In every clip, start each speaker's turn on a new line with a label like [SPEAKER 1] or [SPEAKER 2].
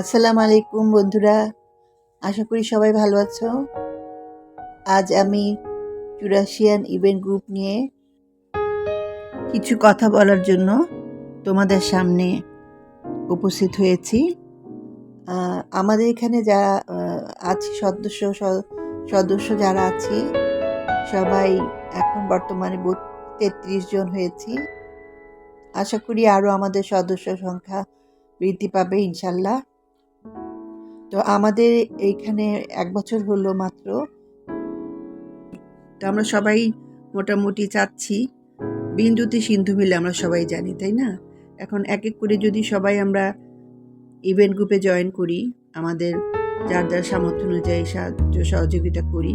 [SPEAKER 1] আসসালামু আলাইকুম বন্ধুরা। আশা করি সবাই ভালো আছো। আজ আমি চুরাশিয়ান ইভেন্ট গ্রুপ নিয়ে কিছু কথা বলার জন্য তোমাদের সামনে উপস্থিত হয়েছি। আমাদের এখানে যারা আছি সদস্য সদস্য যারা আছি, সবাই এখন বর্তমানে তেত্রিশ জন হয়েছি। আশা করি আরও আমাদের সদস্য সংখ্যা বৃদ্ধি পাবে ইনশাল্লাহ। তো আমাদের এইখানে এক বছর হলো মাত্র। তো আমরা সবাই মোটামুটি চাচ্ছি, বিন্দুতে সিন্ধু মিলে আমরা সবাই জানি, তাই না? এখন এক এক করে যদি সবাই আমরা ইভেন্ট গ্রুপে জয়েন করি, আমাদের যার যার সামর্থ্য অনুযায়ী সাহায্য সহযোগিতা করি,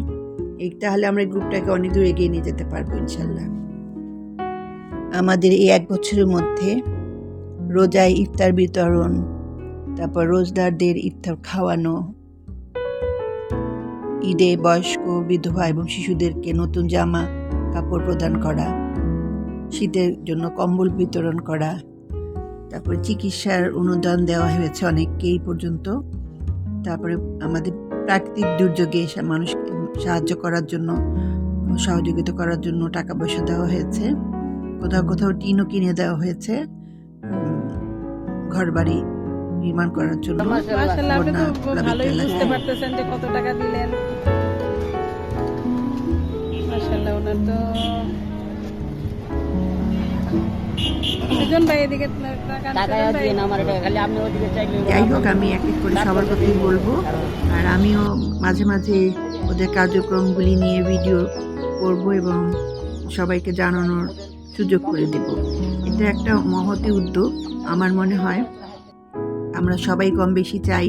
[SPEAKER 1] এই তাহলে আমরা গ্রুপটাকে অনেক দূর এগিয়ে নিয়ে যেতে পারব ইনশাল্লাহ। আমাদের এই এক বছরের মধ্যে রোজায় ইফতার বিতরণ, তারপর রোজদারদের ইফতার খাওয়ানো, ঈদে বয়স্ক বিধবা এবং শিশুদেরকে নতুন জামা, কাপড় প্রদান করা, শীতের জন্য কম্বল বিতরণ করা, তারপরে চিকিৎসার অনুদান দেওয়া হয়েছে অনেককেই পর্যন্ত। তারপরে আমাদের প্রাকৃতিক দুর্যোগে মানুষকে সাহায্য করার জন্য, সহযোগিতা করার জন্য টাকা পয়সা দেওয়া হয়েছে। কোথাও কোথাও টিনও কিনে দেওয়া হয়েছে। ঘর বাড়ি নির্মাণ করার জন্য
[SPEAKER 2] মাশাআল্লাহ আপনি তো
[SPEAKER 1] বন্যা
[SPEAKER 2] ভালোই বুঝতে পারতেছেন যে কত টাকা দিলেন। মাশাআল্লাহ ওনার তো সুজন ভাই এদিকে টাকা
[SPEAKER 3] টাকায়
[SPEAKER 2] সুজন ভাই?
[SPEAKER 3] দিয়ে না আমার এটা খালি আপনি ওদিকে চাইলে
[SPEAKER 1] যাই হোক আমি এক এক করে সবার কথাই বলব। আর আমিও মাঝে মাঝে ওদের কার্যক্রমগুলি নিয়ে ভিডিও করব এবং সবাইকে জানানোর সুযোগ করে দেব। এটা একটা মহতি উদ্যোগ। আমার মনে হয়। আমরা সবাই কম বেশি চাই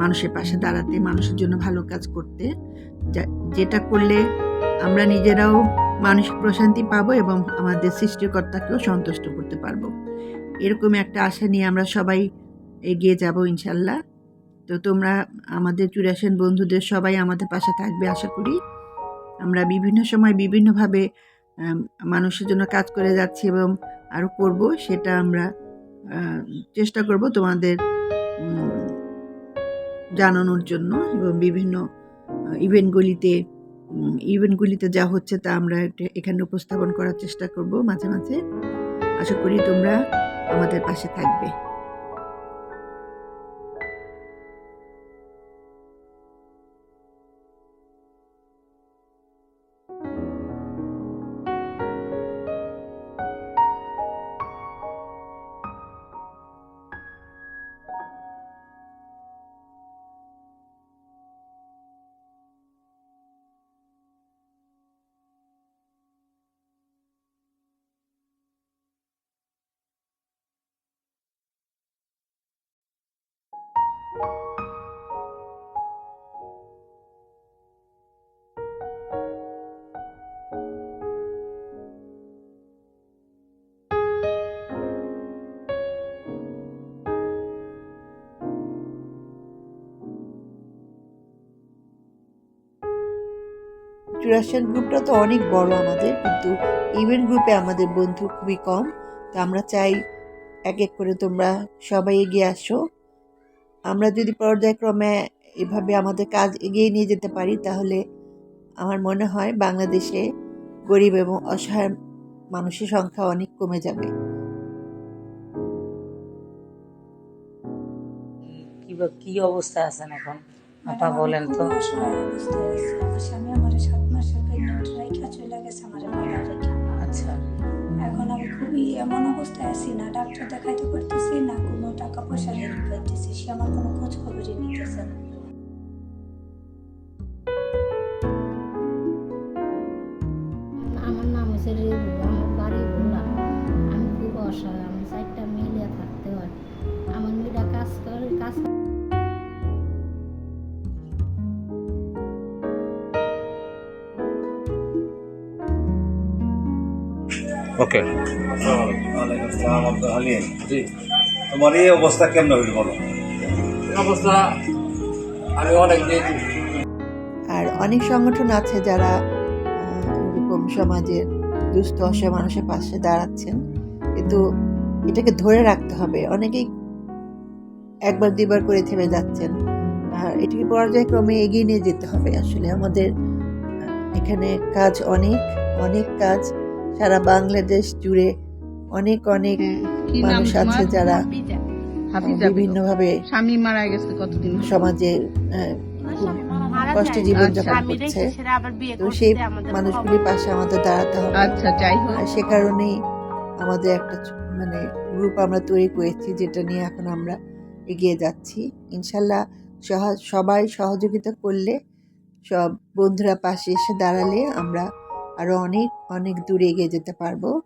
[SPEAKER 1] মানুষের পাশে দাঁড়াতে, মানুষের জন্য ভালো কাজ করতে। যেটা করলে আমরা নিজেরাও মানসিক প্রশান্তি পাবো এবং আমাদের সৃষ্টিকর্তাকেও সন্তুষ্ট করতে পারব। এরকম একটা আশা নিয়ে আমরা সবাই এগিয়ে যাব ইনশাল্লাহ। তো তোমরা, আমাদের চুরাশন বন্ধুদের সবাই আমাদের পাশে থাকবে আশা করি। আমরা বিভিন্ন সময় বিভিন্নভাবে মানুষের জন্য কাজ করে যাচ্ছি এবং আরও করব, সেটা আমরা চেষ্টা করব তোমাদের জানানোর জন্য এবং বিভিন্ন ইভেন্টগুলিতে ইভেন্টগুলিতে যা হচ্ছে তা আমরা এখানে উপস্থাপন করার চেষ্টা করব মাঝে মাঝে। আশা করি তোমরা আমাদের পাশে থাকবে। চুরাশিয়ান গ্রুপটা তো অনেক বড় আমাদের, কিন্তু ইভেন্ট গ্রুপে আমাদের বন্ধু খুবই কম, তো আমরা চাই এক এক করে তোমরা সবাই এগিয়ে আসো। আমরা যদি পর্যায়ক্রমে এভাবে আমাদের কাজ এগিয়ে নিয়ে যেতে পারি তাহলে আমার মনে হয় বাংলাদেশে গরিব এবং অসহায় মানুষের সংখ্যা অনেক কমে যাবে।
[SPEAKER 3] কি বা- কি অবস্থায় আছেন এখন? আপা বলেন তো।
[SPEAKER 4] খুব অবস্থায় আমার স্বামী আমারে সাত মাসের প্রেগনেন্ট রেখা চলে গেছে আমারে
[SPEAKER 3] আচ্ছা।
[SPEAKER 4] এখন আমি খুবই এমন অবস্থায় আছি না ডাক্তার দেখাইতে পারতেছি না পয়সা হেল্প সে আমার কোনো খোঁজ খবরই নিতেছে না।
[SPEAKER 5] আমার নাম হচ্ছে রেবু আমার বাড়ি ভোলা আমি খুব অসহায় আমি চারটা মিলিয়ে থাকতে হয় আমার মেয়েরা কাজ করে কাজ
[SPEAKER 6] ওকে
[SPEAKER 7] ওয়ালাইকুম আসসালাম আব্দুল হালিম। জি। তোমার এই অবস্থা কেমন হইল বলো?
[SPEAKER 8] অবস্থা আমি অনেক
[SPEAKER 1] আর অনেক সংগঠন আছে যারা এরকম সমাজের দুস্থ অসহায় মানুষের পাশে দাঁড়াচ্ছেন। কিন্তু এটাকে ধরে রাখতে হবে। অনেকেই একবার দুবার করে থেমে যাচ্ছেন। আর এটিকে পর্যায়ক্রমে এগিয়ে নিয়ে যেতে হবে। আসলে আমাদের এখানে কাজ অনেক অনেক কাজ। সারা বাংলাদেশ জুড়ে অনেক অনেক
[SPEAKER 2] নাম
[SPEAKER 1] মানুষ আছে যারা। বিভিন্নভাবে
[SPEAKER 2] স্বামী মারা গেছে কতদিন
[SPEAKER 1] সমাজে কষ্টে জীবনযাপন করছে। তো সেই মানুষগুলির পাশে আমাদের দাঁড়াতে হবে।
[SPEAKER 2] আচ্ছা যাই হোক।
[SPEAKER 1] আর সে কারণেই আমাদের একটা মানে গ্রুপ আমরা তৈরি করেছি যেটা নিয়ে এখন আমরা এগিয়ে যাচ্ছি। ইনশাল্লাহ সহ- সবাই সহযোগিতা করলে সব বন্ধুরা পাশে এসে দাঁড়ালে আমরা আরও অনেক অনেক দূরে এগিয়ে যেতে পারব।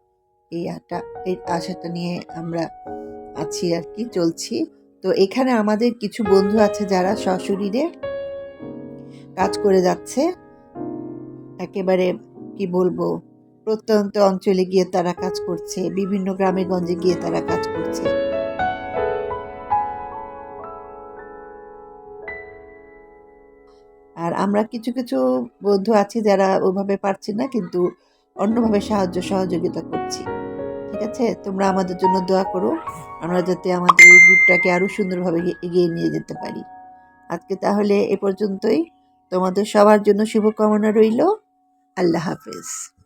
[SPEAKER 1] এই আটা এই আশাটা নিয়ে আমরা আছি আর কি, চলছি। তো এখানে আমাদের কিছু বন্ধু আছে যারা সশরীরে কাজ করে যাচ্ছে। একেবারে, কি বলব, প্রত্যন্ত অঞ্চলে গিয়ে তারা কাজ করছে, বিভিন্ন গ্রামে গঞ্জে গিয়ে তারা কাজ করছে। আর আমরা কিছু কিছু বন্ধু আছি যারা ওভাবে পারছি না, কিন্তু অন্যভাবে সাহায্য, সহযোগিতা করছি। আছে তোমরা আমাদের জন্য দোয়া করো। আমরা যাতে আমাদের এই গ্রুপটাকে আরও সুন্দরভাবে এগিয়ে নিয়ে যেতে পারি। আজকে তাহলে এ পর্যন্তই। তোমাদের সবার জন্য শুভকামনা রইল। আল্লাহ হাফেজ।